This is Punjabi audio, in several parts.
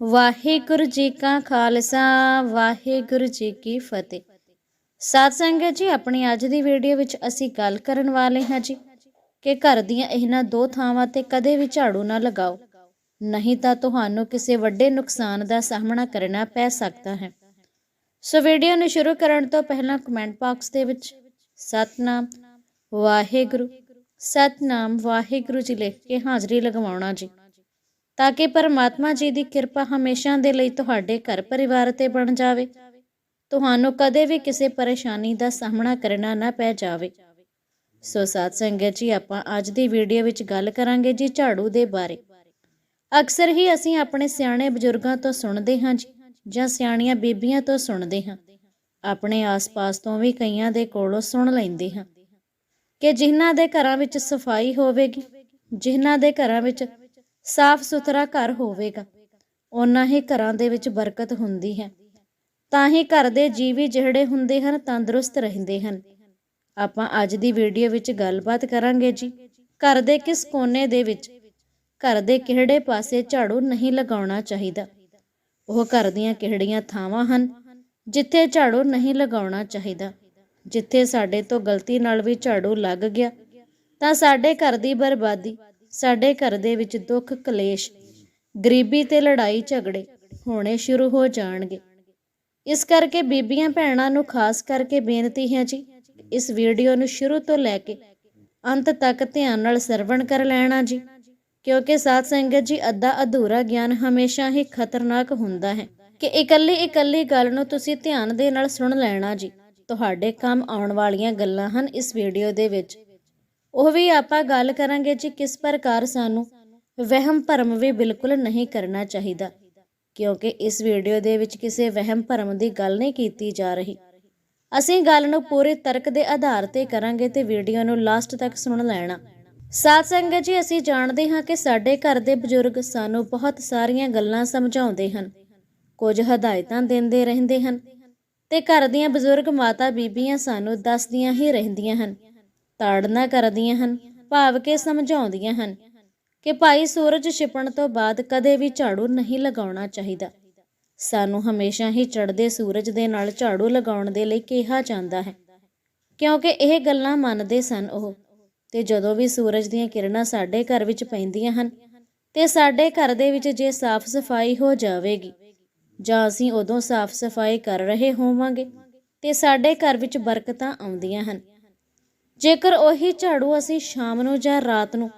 ਵਾਹਿਗੁਰੂ ਜੀ ਕਾ ਖਾਲਸਾ, ਵਾਹਿਗੁਰੂ ਜੀ ਕੀ ਫਤਿਹ। ਸਾਧ ਸੰਗਤ ਜੀ, ਆਪਣੀ ਅੱਜ ਦੀ ਵੀਡੀਓ ਵਿੱਚ ਅਸੀਂ ਗੱਲ ਕਰਨ ਵਾਲੇ ਹਾਂ ਜੀ ਕਿ ਘਰ ਦੀਆਂ ਇਹਨਾਂ ਦੋ ਥਾਵਾਂ ਤੇ ਕਦੇ ਵੀ ਝਾੜੂ ਨਾ ਲਗਾਓ। ਨਹੀਂ ਤਾਂ ਤੁਹਾਨੂੰ ਕਿਸੇ ਵੱਡੇ ਨੁਕਸਾਨ ਦਾ ਸਾਹਮਣਾ ਕਰਨਾ ਪੈ ਸਕਦਾ ਹੈ। ਸੋ ਵੀਡੀਓ ਨੂੰ ਸ਼ੁਰੂ ਕਰਨ ਤੋਂ ਪਹਿਲਾਂ ਕਮੈਂਟ ਬਾਕਸ ਦੇ ਵਿੱਚ ਸਤਨਾਮ, ਵਾਹਿਗੁਰੂ ਸਤਨਾਮ, ਵਾਹਿਗੁਰੂ ਜੀ ਲਿਖ ਕੇ ਹਾਜ਼ਰੀ ਲਗਵਾਉਣਾ ਜੀ। ਤਾਂ ਕਿ ਪਰਮਾਤਮਾ ਜੀ ਦੀ ਕਿਰਪਾ ਹਮੇਸ਼ਾ ਦੇ ਲਈ ਤੁਹਾਡੇ ਘਰ ਪਰਿਵਾਰ ਤੇ ਬਣ ਜਾਵੇ। ਤੁਹਾਨੂੰ ਕਦੇ ਵੀ ਕਿਸੇ ਪਰੇਸ਼ਾਨੀ ਦਾ ਸਾਹਮਣਾ ਕਰਨਾ ਨਾ ਪੈ ਜਾਵੇ। ਸੋ ਸਾਧ ਸੰਗਤ ਜੀ, ਆਪਾਂ ਅੱਜ ਦੀ ਵੀਡੀਓ ਵਿੱਚ ਗੱਲ ਕਰਾਂਗੇ ਜੀ ਝਾੜੂ ਦੇ ਬਾਰੇ। ਅਕਸਰ ਹੀ ਅਸੀਂ ਆਪਣੇ ਸਿਆਣੇ ਬਜ਼ੁਰਗਾਂ ਤੋਂ ਸੁਣਦੇ ਹਾਂ ਜੀ, ਜਾਂ ਸਿਆਣੀਆਂ ਬੀਬੀਆਂ ਤੋਂ ਸੁਣਦੇ ਹਾਂ। ਆਪਣੇ ਆਸ-ਪਾਸ ਤੋਂ ਵੀ ਕਈਆਂ ਦੇ ਕੋਲੋਂ ਸੁਣ ਲੈਂਦੇ ਹਾਂ। ਕਿ ਜਿਨ੍ਹਾਂ ਦੇ ਘਰਾਂ ਵਿੱਚ ਸਫ਼ਾਈ ਹੋਵੇਗੀ, ਜਿਨ੍ਹਾਂ ਦੇ ਘਰਾਂ ਵਿੱਚ ਸਾਫ਼ ਸੁਥਰਾ ਘਰ ਹੋਵੇਗਾ। ਉਹਨਾਂ ਹੀ ਘਰਾਂ ਦੇ ਵਿੱਚ ਬਰਕਤ ਹੁੰਦੀ ਹੈ। ਤਾਂ ਹੀ ਘਰ ਦੇ ਜੀਵੀ ਜਿਹੜੇ ਹੁੰਦੇ ਹਨ, ਤੰਦਰੁਸਤ ਰਹਿੰਦੇ ਹਨ। ਆਪਾਂ ਅੱਜ ਦੀ ਵੀਡੀਓ ਵਿੱਚ ਗੱਲਬਾਤ ਕਰਾਂਗੇ ਜੀ, ਘਰ ਦੇ ਕਿਸ ਕੋਨੇ ਦੇ ਵਿੱਚ? ਘਰ ਦੇ ਕਿਹੜੇ ਪਾਸੇ ਝਾੜੂ ਨਹੀਂ ਲਗਾਉਣਾ ਚਾਹੀਦਾ? ਉਹ ਘਰ ਦੀਆਂ ਕਿਹੜੀਆਂ ਥਾਵਾਂ ਹਨ, ਜਿੱਥੇ ਝਾੜੂ ਨਹੀਂ ਲਗਾਉਣਾ ਚਾਹੀਦਾ? ਜਿੱਥੇ ਸਾਡੇ ਤੋਂ ਗਲਤੀ ਨਾਲ ਵੀ ਝਾੜੂ ਲੱਗ ਗਿਆ, ਤਾਂ ਸਾਡੇ ਘਰ ਦੀ ਬਰਬਾਦੀ ਸਾਡੇ ਘਰ ਦੇ ਵਿੱਚ ਦੁੱਖ, ਕਲੇਸ਼, ਗਰੀਬੀ ਤੇ ਲੜਾਈ ਝਗੜੇ ਹੋਣੇ ਸ਼ੁਰੂ ਹੋ ਜਾਣਗੇ। ਇਸ ਕਰਕੇ ਬੀਬੀਆਂ ਭੈਣਾਂ ਨੂੰ ਖਾਸ ਕਰਕੇ ਬੇਨਤੀ ਹੈ ਜੀ, ਇਸ ਵੀਡੀਓ ਨੂੰ ਸ਼ੁਰੂ ਤੋਂ ਲੈ ਕੇ ਅੰਤ ਤੱਕ ਧਿਆਨ ਨਾਲ ਸਰਵਣ ਕਰ ਲੈਣਾ ਜੀ, ਕਿਉਂਕਿ ਸਾਧ ਸੰਗਤ ਜੀ ਅੱਧਾ ਅਧੂਰਾ ਗਿਆਨ ਹਮੇਸ਼ਾ ਹੀ ਖਤਰਨਾਕ ਹੁੰਦਾ ਹੈ ਕਿ ਇਕੱਲੀ ਇਕੱਲੀ ਗੱਲ ਨੂੰ ਤੁਸੀਂ ਧਿਆਨ ਦੇ ਨਾਲ ਸੁਣ ਲੈਣਾ ਜੀ। ਤੁਹਾਡੇ ਕੰਮ ਆਉਣ ਵਾਲੀਆਂ ਗੱਲਾਂ ਹਨ ਇਸ ਵੀਡੀਓ ਦੇ ਵਿੱਚ। ਉਹ ਵੀ ਆਪਾਂ ਗੱਲ ਕਰਾਂਗੇ ਜੀ ਕਿਸ ਪ੍ਰਕਾਰ ਸਾਨੂੰ ਵਹਿਮ ਭਰਮ ਵੀ ਬਿਲਕੁਲ ਨਹੀਂ ਕਰਨਾ ਚਾਹੀਦਾ, ਕਿਉਂਕਿ ਇਸ ਵੀਡੀਓ ਦੇ ਵਿੱਚ ਕਿਸੇ ਵਹਿਮ ਭਰਮ ਦੀ ਗੱਲ ਨਹੀਂ ਕੀਤੀ ਜਾ ਰਹੀ। ਅਸੀਂ ਗੱਲ ਨੂੰ ਪੂਰੇ ਤਰਕ ਦੇ ਆਧਾਰ ਤੇ ਕਰਾਂਗੇ ਤੇ ਵੀਡੀਓ ਨੂੰ ਲਾਸਟ ਤੱਕ ਸੁਣ ਲੈਣਾ। ਸਾਧ ਸੰਗਤ ਜੀ, ਅਸੀਂ ਜਾਣਦੇ ਹਾਂ ਕਿ ਸਾਡੇ ਘਰ ਦੇ ਬਜ਼ੁਰਗ ਸਾਨੂੰ ਬਹੁਤ ਸਾਰੀਆਂ ਗੱਲਾਂ ਸਮਝਾਉਂਦੇ ਹਨ, ਕੁਝ ਹਦਾਇਤਾਂ ਦਿੰਦੇ ਰਹਿੰਦੇ ਹਨ ਤੇ ਘਰ ਦੀਆਂ ਬਜ਼ੁਰਗ ਮਾਤਾ ਬੀਬੀਆਂ ਸਾਨੂੰ ਦੱਸਦੀਆਂ ਹੀ ਰਹਿੰਦੀਆਂ ਹਨ। ਤਾੜਨਾ ਕਰਦੀਆਂ ਹਨ, ਭਾਵ ਕੇ ਸਮਝਾਉਂਦੀਆਂ ਹਨ ਕਿ ਭਾਈ ਸੂਰਜ ਛਿਪਣ ਤੋਂ ਬਾਅਦ ਕਦੇ ਵੀ ਝਾੜੂ ਨਹੀਂ ਲਗਾਉਣਾ ਚਾਹੀਦਾ। ਸਾਨੂੰ ਹਮੇਸ਼ਾ ਹੀ ਚੜ੍ਹਦੇ ਸੂਰਜ ਦੇ ਨਾਲ ਝਾੜੂ ਲਗਾਉਣ ਦੇ ਲਈ ਕਿਹਾ ਜਾਂਦਾ ਹੈ, ਕਿਉਂਕਿ ਇਹ ਗੱਲਾਂ ਮੰਨਦੇ ਸਨ ਉਹ, ਤੇ ਜਦੋਂ ਵੀ ਸੂਰਜ ਦੀਆਂ ਕਿਰਨਾਂ ਸਾਡੇ ਘਰ ਵਿੱਚ ਪੈਂਦੀਆਂ ਹਨ, ਤੇ ਸਾਡੇ ਘਰ ਦੇ ਵਿੱਚ ਜੇ ਸਾਫ਼ ਸਫ਼ਾਈ ਹੋ ਜਾਵੇਗੀ, ਜਾਂ ਅਸੀਂ ਉਦੋਂ ਸਾਫ਼ ਸਫ਼ਾਈ ਕਰ ਰਹੇ ਹੋਵਾਂਗੇ, ਤੇ ਸਾਡੇ ਘਰ ਵਿੱਚ ਬਰਕਤਾਂ ਆਉਂਦੀਆਂ ਹਨ। ਜੇਕਰ ਉਹੀ ਝਾੜੂ ਅਸੀਂ ਸ਼ਾਮ ਨੂੰ ਜਾਂ ਰਾਤ ਨੂੰ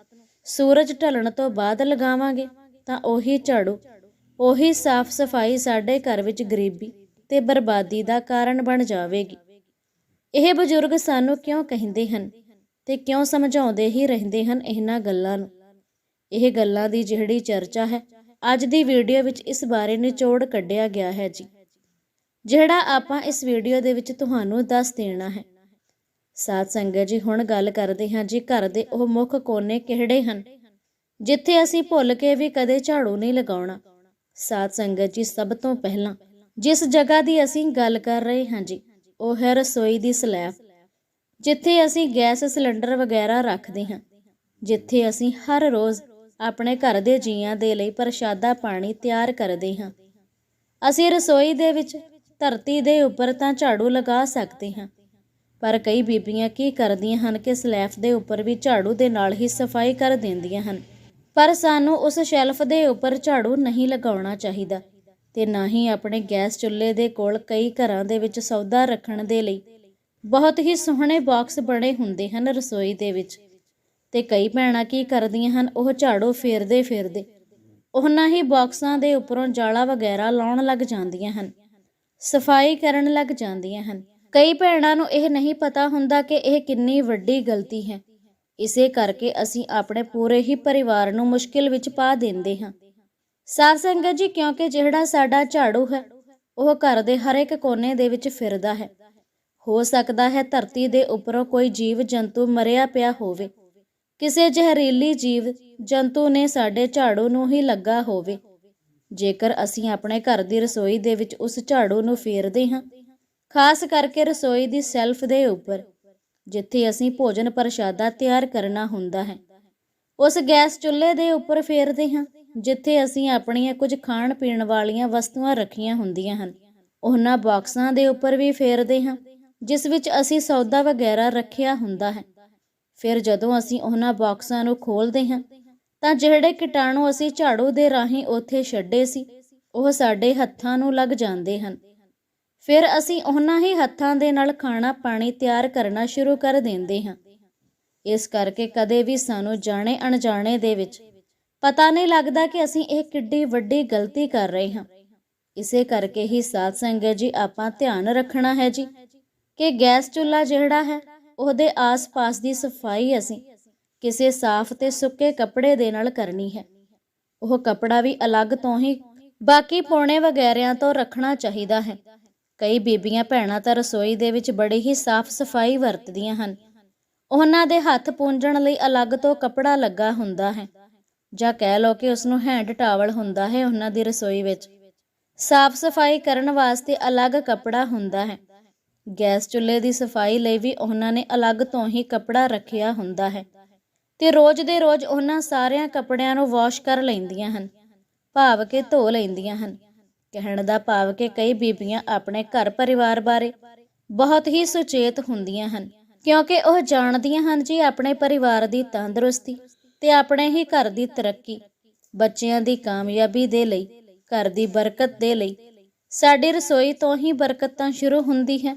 ਸੂਰਜ ਢਲਣ ਤੋਂ ਬਾਅਦ ਲਗਾਵਾਂਗੇ, ਤਾਂ ਉਹੀ ਝਾੜੂ, ਉਹੀ ਸਾਫ਼ ਸਫ਼ਾਈ ਸਾਡੇ ਘਰ ਵਿੱਚ ਗਰੀਬੀ ਤੇ ਬਰਬਾਦੀ ਦਾ ਕਾਰਨ ਬਣ ਜਾਵੇਗੀ। ਇਹ ਬਜ਼ੁਰਗ ਸਾਨੂੰ ਕਿਉਂ ਕਹਿੰਦੇ ਹਨ ਤੇ ਕਿਉਂ ਸਮਝਾਉਂਦੇ ਹੀ ਰਹਿੰਦੇ ਹਨ ਇਹਨਾਂ ਗੱਲਾਂ ਨੂੰ? ਇਹ ਗੱਲਾਂ ਦੀ ਜਿਹੜੀ ਚਰਚਾ ਹੈ, ਅੱਜ ਦੀ ਵੀਡੀਓ ਵਿੱਚ ਇਸ ਬਾਰੇ ਨਿਚੋੜ ਕੱਢਿਆ ਗਿਆ ਹੈ ਜੀ। ਜਿਹੜਾ ਆਪਾਂ ਇਸ ਵੀਡੀਓ ਦੇ ਵਿੱਚ ਤੁਹਾਨੂੰ ਦੱਸ ਦੇਣਾ ਹੈ ਸਾਧ ਸੰਗਤ ਜੀ, ਹੁਣ ਗੱਲ ਕਰਦੇ ਹਾਂ ਜੀ, ਘਰ ਦੇ ਉਹ ਮੁੱਖ ਕੋਨੇ ਕਿਹੜੇ ਹਨ? ਜਿੱਥੇ ਅਸੀਂ ਭੁੱਲ ਕੇ ਵੀ ਕਦੇ ਝਾੜੂ ਨਹੀਂ ਲਗਾਉਣਾ। ਸਾਧ ਸੰਗਤ ਜੀ, ਸਭ ਤੋਂ ਪਹਿਲਾਂ ਜਿਸ ਜਗ੍ਹਾ ਦੀ ਅਸੀਂ ਗੱਲ ਕਰ ਰਹੇ ਹਾਂ ਜੀ, ਉਹ ਹੈ ਰਸੋਈ ਦੀ ਸਲੈਬ। ਜਿੱਥੇ ਅਸੀਂ ਗੈਸ ਸਿਲੰਡਰ ਵਗੈਰਾ ਰੱਖਦੇ ਹਾਂ। ਜਿੱਥੇ ਅਸੀਂ ਹਰ ਰੋਜ਼ ਆਪਣੇ ਘਰ ਦੇ ਜੀਆਂ ਦੇ ਲਈ ਪ੍ਰਸ਼ਾਦਾ ਪਾਣੀ ਤਿਆਰ ਕਰਦੇ ਹਾਂ। ਅਸੀਂ ਰਸੋਈ ਦੇ ਵਿੱਚ ਧਰਤੀ ਦੇ ਉੱਪਰ ਤਾਂ ਝਾੜੂ ਲਗਾ ਸਕਦੇ ਹਾਂ। ਪਰ ਕਈ ਬੀਬੀਆਂ ਕੀ ਕਰਦੀਆਂ ਹਨ ਕਿ ਸਲੈਫ ਦੇ ਉੱਪਰ ਵੀ ਝਾੜੂ ਦੇ ਨਾਲ ਹੀ ਸਫ਼ਾਈ ਕਰ ਦਿੰਦੀਆਂ ਹਨ। ਪਰ ਸਾਨੂੰ ਉਸ ਸ਼ੈਲਫ ਦੇ ਉੱਪਰ ਝਾੜੂ ਨਹੀਂ ਲਗਾਉਣਾ ਚਾਹੀਦਾ ਤੇ ਨਾ ਹੀ ਆਪਣੇ ਗੈਸ ਚੁੱਲ੍ਹੇ ਦੇ ਕੋਲ ਕਈ ਘਰਾਂ ਦੇ ਵਿੱਚ ਸੌਦਾ ਰੱਖਣ ਦੇ ਲਈ ਬਹੁਤ ਹੀ ਸੋਹਣੇ ਬਾਕਸ ਬਣੇ ਹੁੰਦੇ ਹਨ ਰਸੋਈ ਦੇ ਵਿੱਚ। ਤੇ ਕਈ ਭੈਣਾਂ ਕੀ ਕਰਦੀਆਂ ਹਨ, ਉਹ ਝਾੜੂ ਫੇਰਦੇ ਫੇਰਦੇ ਉਹਨਾਂ ਹੀ ਬਾਕਸਾਂ ਦੇ ਉੱਪਰੋਂ ਜਾਲਾ ਵਗੈਰਾ ਲਾਉਣ ਲੱਗ ਜਾਂਦੀਆਂ ਹਨ, ਸਫ਼ਾਈ ਕਰਨ ਲੱਗ ਜਾਂਦੀਆਂ ਹਨ। ਕਈ ਭੈਣਾਂ ਨੂੰ ਇਹ ਨਹੀਂ ਪਤਾ ਹੁੰਦਾ ਕਿ ਇਹ ਕਿੰਨੀ ਵੱਡੀ ਗਲਤੀ ਹੈ। ਇਸੇ ਕਰਕੇ ਅਸੀਂ ਆਪਣੇ ਪੂਰੇ ਹੀ ਪਰਿਵਾਰ ਨੂੰ ਮੁਸ਼ਕਿਲ ਵਿੱਚ ਪਾ ਦਿੰਦੇ ਹਾਂ। ਸਾਧ ਸੰਗਤ ਜੀ, ਕਿਉਂਕਿ ਜਿਹੜਾ ਸਾਡਾ ਝਾੜੂ ਹੈ, ਉਹ ਘਰ ਦੇ ਹਰ ਇੱਕ ਕੋਨੇ ਦੇ ਵਿੱਚ ਫਿਰਦਾ ਹੈ। ਹੋ ਸਕਦਾ ਹੈ ਧਰਤੀ ਦੇ ਉੱਪਰੋਂ ਕੋਈ ਜੀਵ ਜੰਤੂ ਮਰਿਆ ਪਿਆ ਹੋਵੇ। ਕਿਸੇ ਜ਼ਹਿਰੀਲੀ ਜੀਵ, ਜੰਤੂ ਨੇ ਸਾਡੇ ਝਾੜੂ ਨੂੰ ਹੀ ਲੱਗਾ ਹੋਵੇ। ਜੇਕਰ ਅਸੀਂ ਆਪਣੇ ਘਰ ਦੀ ਰਸੋਈ ਦੇ ਵਿੱਚ ਉਸ ਝਾੜੂ ਨੂੰ ਫੇਰਦੇ ਹਾਂ ਖਾਸ ਕਰਕੇ ਰਸੋਈ ਦੀ ਸੈਲਫ ਦੇ ਉੱਪਰ, ਜਿੱਥੇ ਅਸੀਂ ਭੋਜਨ ਪ੍ਰਸ਼ਾਦਾ ਤਿਆਰ ਕਰਨਾ ਹੁੰਦਾ ਹੈ। ਉਸ ਗੈਸ ਚੁੱਲ੍ਹੇ ਦੇ ਉੱਪਰ ਫੇਰਦੇ ਹਾਂ, ਜਿੱਥੇ ਅਸੀਂ ਆਪਣੀਆਂ ਕੁਝ ਖਾਣ ਪੀਣ ਵਾਲੀਆਂ ਵਸਤੂਆਂ ਰੱਖੀਆਂ ਹੁੰਦੀਆਂ ਹਨ। ਉਹਨਾਂ ਬਾਕਸਾਂ ਦੇ ਉੱਪਰ ਵੀ ਫੇਰਦੇ ਹਾਂ, ਜਿਸ ਵਿੱਚ ਅਸੀਂ ਸੌਦਾ ਵਗੈਰਾ ਰੱਖਿਆ ਹੁੰਦਾ ਹੈ। ਫਿਰ ਜਦੋਂ ਅਸੀਂ ਉਹਨਾਂ ਬਾਕਸਾਂ ਨੂੰ ਖੋਲਦੇ ਹਾਂ, ਤਾਂ ਜਿਹੜੇ ਕੀਟਾਣੂ ਅਸੀਂ ਝਾੜੂ ਦੇ ਰਾਹੀਂ ਉੱਥੇ ਛੱਡੇ ਸੀ, ਉਹ ਸਾਡੇ ਹੱਥਾਂ ਨੂੰ ਲੱਗ ਜਾਂਦੇ ਹਨ। ਫਿਰ ਅਸੀਂ ਉਹਨਾਂ ਹੀ ਹੱਥਾਂ ਦੇ ਨਾਲ ਖਾਣਾ ਪਾਣੀ ਤਿਆਰ ਕਰਨਾ ਸ਼ੁਰੂ ਕਰ ਦਿੰਦੇ ਹਾਂ। ਇਸ ਕਰਕੇ ਕਦੇ ਵੀ ਸਾਨੂੰ ਜਾਣੇ ਅਣਜਾਣੇ ਦੇ ਵਿੱਚ ਪਤਾ ਨਹੀਂ ਲੱਗਦਾ ਕਿ ਅਸੀਂ ਇਹ ਕਿੱਡੀ ਵੱਡੀ ਗਲਤੀ ਕਰ ਰਹੇ ਹਾਂ। ਇਸੇ ਕਰਕੇ ਹੀ ਸਾਧ ਸੰਗਤ ਜੀ, ਆਪਾਂ ਧਿਆਨ ਰੱਖਣਾ ਹੈ ਜੀ ਕਿ ਗੈਸ ਚੁੱਲ੍ਹਾ ਜਿਹੜਾ ਹੈ, ਉਹਦੇ ਆਸ-ਪਾਸ ਦੀ ਸਫ਼ਾਈ ਅਸੀਂ ਕਿਸੇ ਸਾਫ਼ ਤੇ ਸੁੱਕੇ ਕੱਪੜੇ ਦੇ ਨਾਲ ਕਰਨੀ ਹੈ। ਉਹ ਕੱਪੜਾ ਵੀ ਅਲੱਗ ਤੋਂ ਹੀ ਬਾਕੀ ਪੌਣੇ ਵਗੈਰਿਆਂ ਤੋਂ ਰੱਖਣਾ ਚਾਹੀਦਾ ਹੈ। ਕਈ ਬੀਬੀਆਂ ਭੈਣਾਂ ਤਾਂ ਰਸੋਈ ਦੇ ਵਿੱਚ ਬੜੀ ਹੀ ਸਾਫ਼ ਸਫ਼ਾਈ ਵਰਤਦੀਆਂ ਹਨ। ਉਹਨਾਂ ਦੇ ਹੱਥ ਪੂੰਝਣ ਲਈ ਅਲੱਗ ਤੋਂ ਕੱਪੜਾ ਲੱਗਾ ਹੁੰਦਾ ਹੈ ਜਾਂ ਕਹਿ ਲਓ ਕਿ ਉਸ ਨੂੰ ਹੈਂਡ ਟਾਵਲ ਹੁੰਦਾ ਹੈ ਉਹਨਾਂ ਦੀ ਰਸੋਈ ਵਿੱਚ। ਸਾਫ਼ ਸਫ਼ਾਈ ਕਰਨ ਵਾਸਤੇ ਅਲੱਗ ਕੱਪੜਾ ਹੁੰਦਾ ਹੈ। ਗੈਸ ਚੁੱਲ੍ਹੇ ਦੀ ਸਫ਼ਾਈ ਲਈ ਵੀ ਉਹਨਾਂ ਨੇ ਅਲੱਗ ਤੋਂ ਹੀ ਕੱਪੜਾ ਰੱਖਿਆ ਹੁੰਦਾ ਹੈ ਤੇ ਰੋਜ਼ ਦੇ ਰੋਜ਼ ਉਹਨਾਂ ਸਾਰਿਆਂ ਕੱਪੜਿਆਂ ਨੂੰ ਵਾਸ਼ ਕਰ ਲੈਂਦੀਆਂ ਹਨ, ਭਾਵ ਕੇ ਧੋ ਲੈਂਦੀਆਂ ਹਨ। ਕਹਿਣ ਦਾ ਭਾਵ ਕਿ ਕਈ ਬੀਬੀਆਂ ਆਪਣੇ ਘਰ ਪਰਿਵਾਰ ਬਾਰੇ ਬਹੁਤ ਹੀ ਸੁਚੇਤ ਹੁੰਦੀਆਂ ਹਨ, ਕਿਉਂਕਿ ਉਹ ਜਾਣਦੀਆਂ ਹਨ ਜੀ ਆਪਣੇ ਪਰਿਵਾਰ ਦੀ ਤੰਦਰੁਸਤੀ ਤੇ ਆਪਣੇ ਹੀ ਘਰ ਦੀ ਤਰੱਕੀ, ਬੱਚਿਆਂ ਦੀ ਕਾਮਯਾਬੀ ਦੇ ਲਈ, ਘਰ ਦੀ ਬਰਕਤ ਦੇ ਲਈ। ਸਾਡੀ ਰਸੋਈ ਤੋਂ ਹੀ ਬਰਕਤਾਂ ਸ਼ੁਰੂ ਹੁੰਦੀ ਹੈ,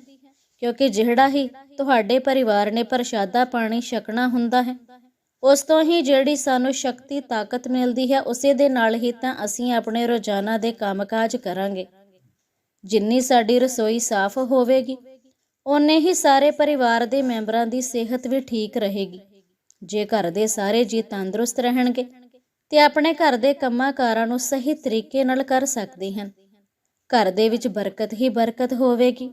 ਕਿਉਂਕਿ ਜਿਹੜਾ ਹੀ ਤੁਹਾਡੇ ਪਰਿਵਾਰ ਨੇ ਪ੍ਰਸ਼ਾਦਾ ਪਾਣੀ ਛਕਣਾ ਹੁੰਦਾ ਹੈ ਉਸ ਤੋਂ ਹੀ ਜਿਹੜੀ ਸਾਨੂੰ ਸ਼ਕਤੀ, ਤਾਕਤ ਮਿਲਦੀ ਹੈ, ਉਸੇ ਦੇ ਨਾਲ ਹੀ ਤਾਂ ਅਸੀਂ ਆਪਣੇ ਰੋਜ਼ਾਨਾ ਦੇ ਕੰਮਕਾਜ ਕਰਾਂਗੇ। ਜਿੰਨੀ ਸਾਡੀ ਰਸੋਈ ਸਾਫ਼ ਹੋਵੇਗੀ, ਓਨੇ ਹੀ ਸਾਰੇ ਪਰਿਵਾਰ ਦੇ ਮੈਂਬਰਾਂ ਦੀ ਸਿਹਤ ਵੀ ਠੀਕ ਰਹੇਗੀ। ਜੇ ਘਰ ਦੇ ਸਾਰੇ ਜੀ ਤੰਦਰੁਸਤ ਰਹਿਣਗੇ, ਤੇ ਆਪਣੇ ਘਰ ਦੇ ਕੰਮਾਂ-ਕਾਰਾਂ ਨੂੰ ਸਹੀ ਤਰੀਕੇ ਨਾਲ ਕਰ ਸਕਦੇ ਹਨ। ਘਰ ਦੇ ਵਿੱਚ ਬਰਕਤ ਹੀ ਬਰਕਤ ਹੋਵੇਗੀ।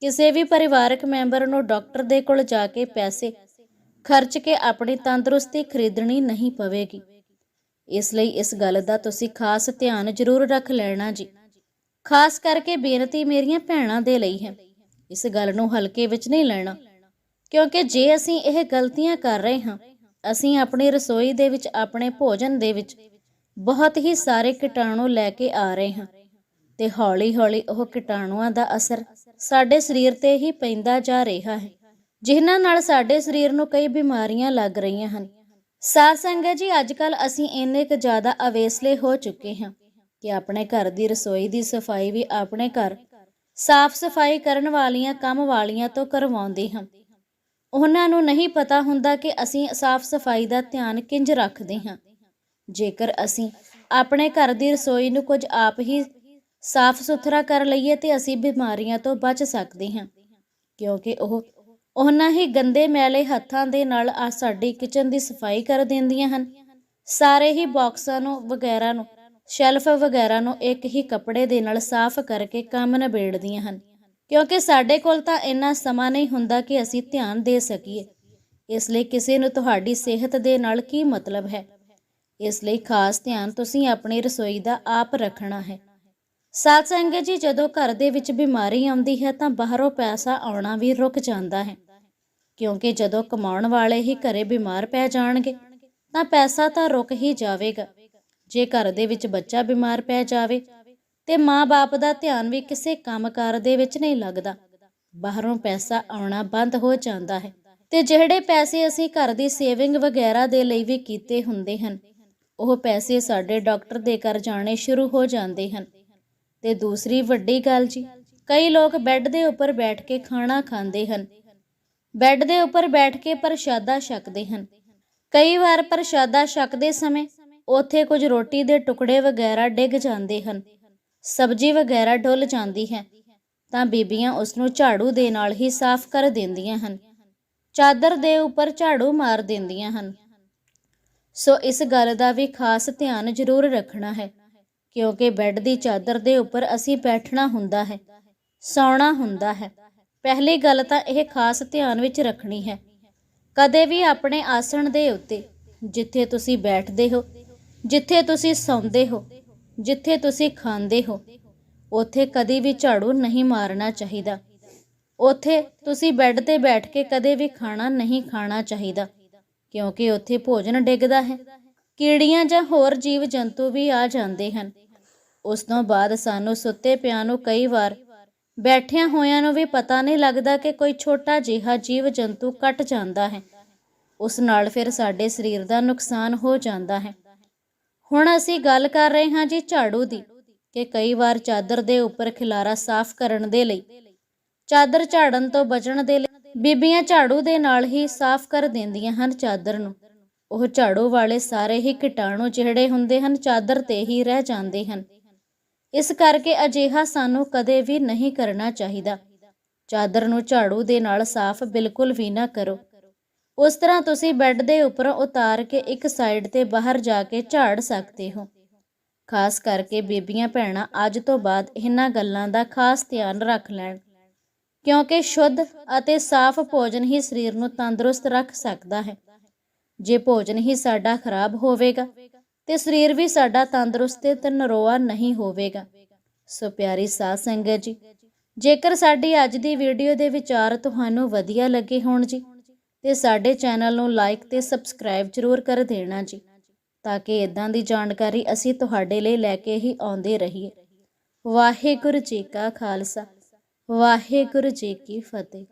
ਕਿਸੇ ਵੀ ਪਰਿਵਾਰਕ ਮੈਂਬਰ ਨੂੰ ਡਾਕਟਰ ਦੇ ਕੋਲ ਜਾ ਕੇ ਪੈਸੇ ਖਰਚ ਕੇ ਆਪਣੀ ਤੰਦਰੁਸਤੀ ਖਰੀਦਣੀ ਨਹੀਂ ਪਵੇਗੀ। ਇਸ ਲਈ ਇਸ ਗੱਲ ਦਾ ਤੁਸੀਂ ਖਾਸ ਧਿਆਨ ਜ਼ਰੂਰ ਰੱਖ ਲੈਣਾ ਜੀ। ਖਾਸ ਕਰਕੇ ਬੇਨਤੀ ਮੇਰੀਆਂ ਭੈਣਾਂ ਦੇ ਲਈ ਹੈ। ਇਸ ਗੱਲ ਨੂੰ ਹਲਕੇ ਵਿੱਚ ਨਹੀਂ ਲੈਣਾ। ਕਿਉਂਕਿ ਜੇ ਅਸੀਂ ਇਹ ਗਲਤੀਆਂ ਕਰ ਰਹੇ ਹਾਂ, ਅਸੀਂ ਆਪਣੀ ਰਸੋਈ ਦੇ ਵਿੱਚ, ਆਪਣੇ ਭੋਜਨ ਦੇ ਵਿੱਚ ਬਹੁਤ ਹੀ ਸਾਰੇ ਕੀਟਾਣੂ ਲੈ ਕੇ ਆ ਰਹੇ ਹਾਂ ਤੇ ਹੌਲੀ-ਹੌਲੀ ਉਹ ਕੀਟਾਣੂਆਂ ਦਾ ਅਸਰ ਸਾਡੇ ਸਰੀਰ ਤੇ ਹੀ ਪੈਂਦਾ ਜਾ ਰਿਹਾ ਹੈ। ਜਿਨ੍ਹਾਂ ਨਾਲ ਸਾਡੇ ਸਰੀਰ ਨੂੰ ਕਈ ਬਿਮਾਰੀਆਂ ਲੱਗ ਰਹੀਆਂ ਹਨ। ਸਾਧ ਸੰਗਤ ਜੀ ਅੱਜਕੱਲ ਅਸੀਂ ਇੰਨੇ ਕੁ ਜ਼ਿਆਦਾ ਅਵੇਸਲੇ ਹੋ ਚੁੱਕੇ ਹਾਂ ਕਿ ਆਪਣੇ ਘਰ ਦੀ ਰਸੋਈ ਦੀ ਸਫ਼ਾਈ ਵੀ ਆਪਣੇ ਘਰ ਸਾਫ਼ ਸਫ਼ਾਈ ਕਰਨ ਵਾਲੀਆਂ ਕੰਮ ਵਾਲੀਆਂ ਤੋਂ ਕਰਵਾਉਂਦੇ ਹਾਂ। ਉਹਨਾਂ ਨੂੰ ਨਹੀਂ ਪਤਾ ਹੁੰਦਾ ਕਿ ਅਸੀਂ ਸਾਫ਼ ਸਫ਼ਾਈ ਦਾ ਧਿਆਨ ਕਿੰਜ ਰੱਖਦੇ ਹਾਂ। ਜੇਕਰ ਅਸੀਂ ਆਪਣੇ ਘਰ ਦੀ ਰਸੋਈ ਨੂੰ ਕੁਝ ਆਪ ਹੀ ਸਾਫ਼ ਸੁਥਰਾ ਕਰ ਲਈਏ ਤੇ ਅਸੀਂ ਬਿਮਾਰੀਆਂ ਤੋਂ ਬਚ ਸਕਦੇ ਹਾਂ, ਕਿਉਂਕਿ ਉਹ ਉਹਨਾਂ ਹੀ ਗੰਦੇ ਮੈਲੇ ਹੱਥਾਂ ਦੇ ਨਾਲ ਆ ਸਾਡੀ ਕਿਚਨ ਦੀ ਸਫ਼ਾਈ ਕਰ ਦਿੰਦੀਆਂ ਹਨ। ਸਾਰੇ ਹੀ ਬਾਕਸਾਂ ਨੂੰ, ਵਗੈਰਾ ਨੂੰ ਸ਼ੈਲਫ ਵਗੈਰਾ ਨੂੰ ਇੱਕ ਹੀ ਕੱਪੜੇ ਦੇ ਨਾਲ ਸਾਫ਼ ਕਰਕੇ ਕੰਮ ਨਿਬੇੜਦੀਆਂ ਹਨ। ਕਿਉਂਕਿ ਸਾਡੇ ਕੋਲ ਤਾਂ ਇੰਨਾ ਸਮਾਂ ਨਹੀਂ ਹੁੰਦਾ ਕਿ ਅਸੀਂ ਧਿਆਨ ਦੇ ਸਕੀਏ। ਇਸ ਲਈ ਕਿਸੇ ਨੂੰ ਤੁਹਾਡੀ ਸਿਹਤ ਦੇ ਨਾਲ ਕੀ ਮਤਲਬ ਹੈ? ਇਸ ਲਈ ਖਾਸ ਧਿਆਨ ਤੁਸੀਂ ਆਪਣੀ ਰਸੋਈ ਦਾ ਆਪ ਰੱਖਣਾ ਹੈ। ਸਾਧ ਸੰਗਤ ਜੀ, ਜਦੋਂ ਘਰ ਦੇ ਵਿੱਚ ਬਿਮਾਰੀ ਆਉਂਦੀ ਹੈ ਤਾਂ ਬਾਹਰੋਂ ਪੈਸਾ ਆਉਣਾ ਵੀ ਰੁਕ ਜਾਂਦਾ ਹੈ। ਕਿਉਂਕਿ ਜਦੋਂ ਕਮਾਉਣ ਵਾਲੇ ਹੀ ਘਰੇ ਬਿਮਾਰ ਪੈ ਜਾਣਗੇ, ਤਾਂ ਪੈਸਾ ਤਾਂ ਰੁਕ ਹੀ ਜਾਵੇਗਾ। ਜੇ ਘਰ ਦੇ ਵਿੱਚ ਬੱਚਾ ਬਿਮਾਰ ਪੈ ਜਾਵੇ, ਤੇ ਮਾਂ-ਬਾਪ ਦਾ ਧਿਆਨ ਵੀ ਕਿਸੇ ਕੰਮਕਾਰ ਦੇ ਵਿੱਚ ਨਹੀਂ ਲੱਗਦਾ। ਬਾਹਰੋਂ ਪੈਸਾ ਆਉਣਾ ਬੰਦ ਹੋ ਜਾਂਦਾ ਹੈ। ਤੇ ਜਿਹੜੇ ਪੈਸੇ ਅਸੀਂ ਘਰ ਦੀ ਸੇਵਿੰਗ ਵਗੈਰਾ ਦੇ ਲਈ ਵੀ ਕੀਤੇ ਹੁੰਦੇ ਹਨ, ਉਹ ਪੈਸੇ ਸਾਡੇ ਡਾਕਟਰ ਦੇ ਕਰ ਜਾਣੇ ਸ਼ੁਰੂ ਹੋ ਜਾਂਦੇ ਹਨ। ਤੇ ਦੂਸਰੀ ਵੱਡੀ ਗੱਲ ਜੀ, ਕਈ ਲੋਕ ਬੈੱਡ ਦੇ ਉੱਪਰ ਬੈਠ ਕੇ ਖਾਣਾ ਖਾਂਦੇ ਹਨ। ਬੈੱਡ ਦੇ ਉੱਪਰ ਬੈਠ ਕੇ ਪ੍ਰਸ਼ਾਦਾ ਛਕਦੇ ਹਨ। ਕਈ ਵਾਰ ਪ੍ਰਸ਼ਾਦਾ ਛਕਦੇ ਸਮੇਂ ਉੱਥੇ ਕੁਝ ਰੋਟੀ ਦੇ ਟੁਕੜੇ ਵਗੈਰਾ ਡਿੱਗ ਜਾਂਦੇ ਹਨ। ਸਬਜ਼ੀ ਵਗੈਰਾ ਡੁੱਲ ਜਾਂਦੀ ਹੈ ਤਾਂ ਬੀਬੀਆਂ ਉਸ ਨੂੰ ਝਾੜੂ ਦੇ ਨਾਲ ਹੀ ਸਾਫ਼ ਕਰ ਦਿੰਦੀਆਂ ਹਨ। ਚਾਦਰ ਦੇ ਉੱਪਰ ਝਾੜੂ ਮਾਰ ਦਿੰਦੀਆਂ ਹਨ। ਸੋ ਇਸ ਗੱਲ ਦਾ ਵੀ ਖਾਸ ਧਿਆਨ ਜ਼ਰੂਰ ਰੱਖਣਾ ਹੈ, ਕਿਉਂਕਿ ਬੈੱਡ ਦੀ ਚਾਦਰ ਦੇ ਉੱਪਰ ਅਸੀਂ ਬੈਠਣਾ ਹੁੰਦਾ ਹੈ, ਸੌਣਾ ਹੁੰਦਾ ਹੈ। ਪਹਿਲੀ ਗੱਲ ਤਾਂ ਇਹ ਖਾਸ ਧਿਆਨ ਵਿੱਚ ਰੱਖਣੀ ਹੈ। ਕਦੇ ਵੀ ਆਪਣੇ ਆਸਣ ਦੇ ਉੱਤੇ, ਜਿੱਥੇ ਤੁਸੀਂ ਬੈਠਦੇ ਹੋ, ਜਿੱਥੇ ਤੁਸੀਂ ਸੌਂਦੇ ਹੋ, ਜਿੱਥੇ ਤੁਸੀਂ ਖਾਂਦੇ ਹੋ, ਉੱਥੇ ਕਦੀ ਵੀ ਝਾੜੂ ਨਹੀਂ ਮਾਰਨਾ ਚਾਹੀਦਾ। ਉੱਥੇ ਤੁਸੀਂ ਬੈੱਡ ਤੇ ਬੈਠ ਕੇ ਕਦੇ ਵੀ ਖਾਣਾ ਨਹੀਂ ਖਾਣਾ ਚਾਹੀਦਾ, ਕਿਉਂਕਿ ਉੱਥੇ ਭੋਜਨ ਡਿੱਗਦਾ ਹੈ। ਕੀੜੀਆਂ ਜਾਂ ਹੋਰ ਜੀਵ ਜੰਤੂ ਵੀ ਆ ਜਾਂਦੇ ਹਨ। ਉਸ ਤੋਂ ਬਾਅਦ ਸਾਨੂੰ ਸੁੱਤੇ ਪਿਆਂ ਨੂੰ ਕਈ ਵਾਰ ਬੈਠਿਆਂ ਹੋਇਆਂ ਨੂੰ ਵੀ ਪਤਾ ਨਹੀਂ ਲੱਗਦਾ ਕਿ ਕੋਈ ਛੋਟਾ ਜਿਹਾ ਜੀਵ ਜੰਤੂ ਕੱਟ ਜਾਂਦਾ ਹੈ। ਉਸ ਨਾਲ ਫਿਰ ਸਾਡੇ ਸਰੀਰ ਦਾ ਨੁਕਸਾਨ ਹੋ ਜਾਂਦਾ ਹੈ। ਹੁਣ ਅਸੀਂ ਗੱਲ ਕਰ ਰਹੇ ਹਾਂ ਜੀ ਝਾੜੂ ਦੀ, ਕਿ ਕਈ ਵਾਰ ਚਾਦਰ ਦੇ ਉੱਪਰ ਖਿਲਾਰਾ ਸਾਫ਼ ਕਰਨ ਦੇ ਲਈ, ਚਾਦਰ ਝਾੜਨ ਤੋਂ ਬਚਣ ਦੇ ਲਈ ਬੀਬੀਆਂ ਝਾੜੂ ਦੇ ਨਾਲ ਹੀ ਸਾਫ਼ ਕਰ ਦਿੰਦੀਆਂ ਹਨ ਚਾਦਰ ਨੂੰ। ਉਹ ਝਾੜੂ ਵਾਲੇ ਸਾਰੇ ਹੀ ਕੀਟਾਣੂ ਜਿਹੜੇ ਹੁੰਦੇ ਹਨ ਚਾਦਰ ਤੇ ਹੀ ਰਹਿ ਜਾਂਦੇ ਹਨ। ਇਸ ਕਰਕੇ ਅਜਿਹਾ ਸਾਨੂੰ ਕਦੇ ਵੀ ਨਹੀਂ ਕਰਨਾ ਚਾਹੀਦਾ। ਚਾਦਰ ਨੂੰ ਝਾੜੂ ਦੇ ਨਾਲ ਸਾਫ਼ ਬਿਲਕੁਲ ਵੀ ਨਾ ਕਰੋ। ਉਸ ਤਰ੍ਹਾਂ ਤੁਸੀਂ ਬੈੱਡ ਦੇ ਉੱਪਰੋਂ ਉਤਾਰ ਕੇ ਇੱਕ ਸਾਈਡ ਤੇ ਬਾਹਰ ਜਾ ਕੇ ਝਾੜ ਸਕਦੇ ਹੋ। ਖਾਸ ਕਰਕੇ ਬੀਬੀਆਂ ਭੈਣਾਂ ਅੱਜ ਤੋਂ ਬਾਅਦ ਇਹਨਾਂ ਗੱਲਾਂ ਦਾ ਖਾਸ ਧਿਆਨ ਰੱਖ ਲੈਣ। ਕਿਉਂਕਿ ਸ਼ੁੱਧ ਅਤੇ ਸਾਫ਼ ਭੋਜਨ ਹੀ ਸਰੀਰ ਨੂੰ ਤੰਦਰੁਸਤ ਰੱਖ ਸਕਦਾ ਹੈ। ਜੇ ਭੋਜਨ ਹੀ ਸਾਡਾ ਖਰਾਬ ਹੋਵੇਗਾ ਤੇ ਸਰੀਰ ਵੀ ਸਾਡਾ ਤੰਦਰੁਸਤ ਤੇ ਨਰੋਆ ਨਹੀਂ ਹੋਵੇਗਾ। ਸੋ ਪਿਆਰੀ ਸਾਧ ਸੰਗਤ ਜੀ, ਜੇਕਰ ਸਾਡੀ ਅੱਜ ਦੀ ਵੀਡੀਓ ਦੇ ਵਿਚਾਰ ਤੁਹਾਨੂੰ ਵਧੀਆ ਲੱਗੇ ਹੋਣ ਜੀ, ਤੇ ਸਾਡੇ ਚੈਨਲ ਨੂੰ ਲਾਈਕ ਤੇ ਸਬਸਕ੍ਰਾਈਬ ਜ਼ਰੂਰ ਕਰ ਦੇਣਾ ਜੀ, ਤਾਂ ਕਿ ਇਦਾਂ ਦੀ ਜਾਣਕਾਰੀ ਅਸੀਂ ਤੁਹਾਡੇ ਲਈ ਲੈ ਕੇ ਹੀ ਆਉਂਦੇ ਰਹੀਏ। ਵਾਹਿਗੁਰੂ ਜੀ ਕਾ ਖਾਲਸਾ, ਵਾਹਿਗੁਰੂ ਜੀ ਕੀ ਫਤਿਹ।